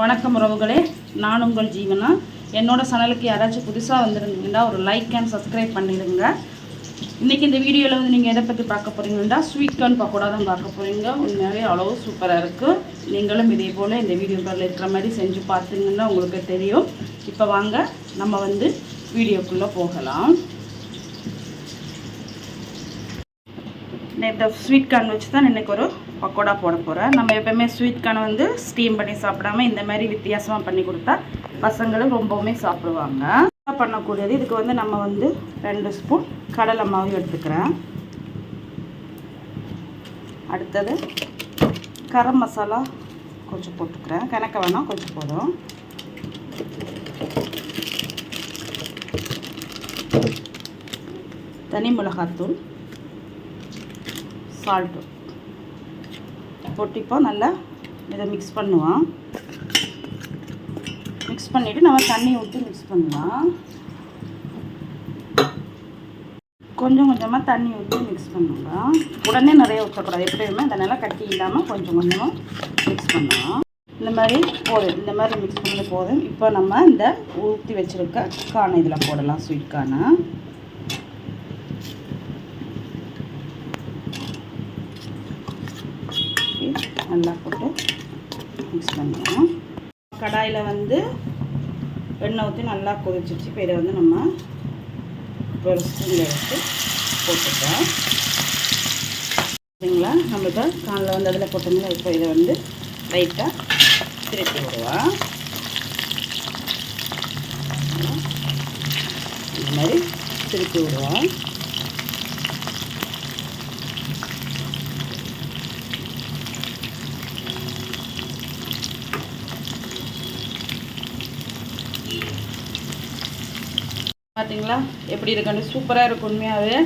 வணக்கம் உறவுகளே. நான் உங்கள் ஜீவனா. என்னோட சேனலுக்கு யாராச்சும் புதுசாக வந்துருந்தீங்கன்னா ஒரு லைக் அண்ட் சப்ஸ்கிரைப் பண்ணிடுங்க. இன்றைக்கி இந்த வீடியோவில் வந்து நீங்கள் எதை பற்றி பார்க்க போகிறீங்கன்னா ஸ்வீட் கார்ன் பக்கோடா தான் பார்க்க போகிறீங்க உண்மையாகவே அவ்வளோ சூப்பராக இருக்குது நீங்களும் இதே போல் இந்த வீடியோக்களில் இருக்கிற மாதிரி செஞ்சு பார்த்தீங்கன்னா உங்களுக்கு தெரியும். இப்போ வாங்க நம்ம வந்து வீடியோக்குள்ளே போகலாம். இந்த ஸ்வீட் கார்ன் வச்சு தான் இன்றைக்கி ஒரு பக்கோடா போட போகிறேன் நம்ம எப்போயுமே ஸ்வீட் கார்ன் வந்து ஸ்டீம் பண்ணி சாப்பிடாம இந்த மாதிரி வித்தியாசமாக பண்ணி கொடுத்தா பசங்களும் ரொம்பவுமே சாப்பிடுவாங்க. பண்ணக்கூடியது? இதுக்கு வந்து நம்ம வந்து ரெண்டு ஸ்பூன் கடலை மாவு எடுத்துக்கிறேன். அடுத்தது கரம் மசாலா கொஞ்சம் போட்டுக்கிறேன். கணக்க வேணாம் கொஞ்சம் போதும். தனி மிளகாத்தூள். சால்ட்டு போட்டு நல்லா இதை மிக்ஸ் பண்ணுவோம். மிக்ஸ் பண்ணிவிட்டு நம்ம தண்ணி ஊற்றி மிக்ஸ் பண்ணலாம். கொஞ்சம் கொஞ்சமாக தண்ணி ஊற்றி மிக்ஸ் பண்ணலாம். உடனே நிறைய ஊற்றக்கூடாது எப்பயுமே அதனால் கட்டி இல்லாமல் கொஞ்சம் கொஞ்சமாக மிக்ஸ் பண்ணலாம். இந்த மாதிரி போதும். இந்த மாதிரி மிக்ஸ் பண்ணி போதும். இப்போ நம்ம இந்த ஊற்றி வச்சுருக்க காணை இதில் போடலாம் ஸ்வீட் காணை நல்லா போட்டு மிக்ஸ் பண்ணுவோம் கடாயில் வந்து எண்ணெய் ஊற்றி நல்லா கொதிச்சிச்சு இப்போ இதை வந்து நம்ம ஒரு ஸ்பூனில் எடுத்து போட்டுக்கலாம். சரிங்களா? நம்ம இப்போ காலில் வந்து அதில் போட்டோம்னா இப்போ இதை வந்து லைட்டாக திருப்பி விடுவோம் இந்த மாதிரி திருப்பி விடுவோம் பார்த்தீங்களா எப்படி இருக்குன்னு சூப்பராக இருக்கும் உண்மையாகவே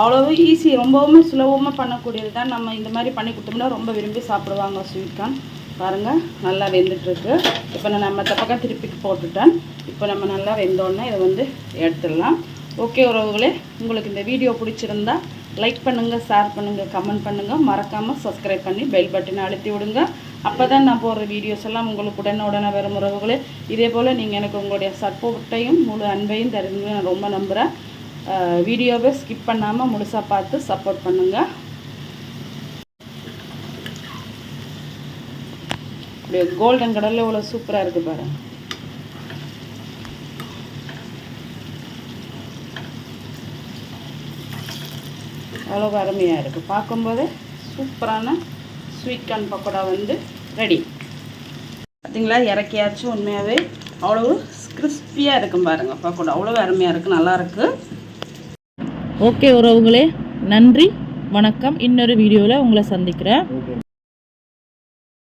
அவ்வளோவே ஈஸி ரொம்பவுமே சுலபமாக பண்ணக்கூடியது தான் நம்ம இந்த மாதிரி பண்ணி கொடுத்தோம்னா ரொம்ப விரும்பி சாப்பிடுவாங்க ஸ்வீட் கார்ன் பாருங்கள் நல்லா வெந்துட்டுருக்கு. இப்போ நான் நம்ம பக்கம் திருப்பி போட்டுட்டேன். இப்போ நம்ம நல்லா வெந்தோடனே இதை வந்து எடுத்துடலாம். ஓகே உறவுகளே உங்களுக்கு இந்த வீடியோ பிடிச்சிருந்தா லைக் பண்ணுங்கள் ஷேர் பண்ணுங்கள் கமெண்ட் பண்ணுங்கள் மறக்காமல் சப்ஸ்கிரைப் பண்ணி பெல் பட்டனை அழுத்தி விடுங்க. அப்போ தான் நான் போடுற வீடியோஸ் எல்லாம் உங்களுக்கு உடனே உடனே வரும் உறவுகளே. இதே போல் நீங்கள் எனக்கு உங்களுடைய சப்போர்ட்டையும் முழு அன்பையும் தருவீங்க நான் ரொம்ப நம்புகிறேன் வீடியோவை ஸ்கிப் பண்ணாமல் முழுசாக பார்த்து சப்போர்ட் பண்ணுங்கள் அப்படியே கோல்டன் கடலில் இவ்வளோ சூப்பராக இருக்குது பாருங்கள் அவ்வளோ அருமையாக இருக்குது பார்க்கும்போது சூப்பரான ஸ்வீட் கார்ன் பக்கோடா வந்து ரெடி பார்த்தீங்களா இறக்கியாச்சும் உண்மையாகவே அவ்வளோ கிறிஸ்பியாக இருக்கும் பாருங்கள் பக்கோடா. அவ்வளோ அருமையாக இருக்குது நல்லாயிருக்கு ஓகே உறவுகளே நன்றி. வணக்கம். இன்னொரு வீடியோவில் உங்களை சந்திக்கிறேன்.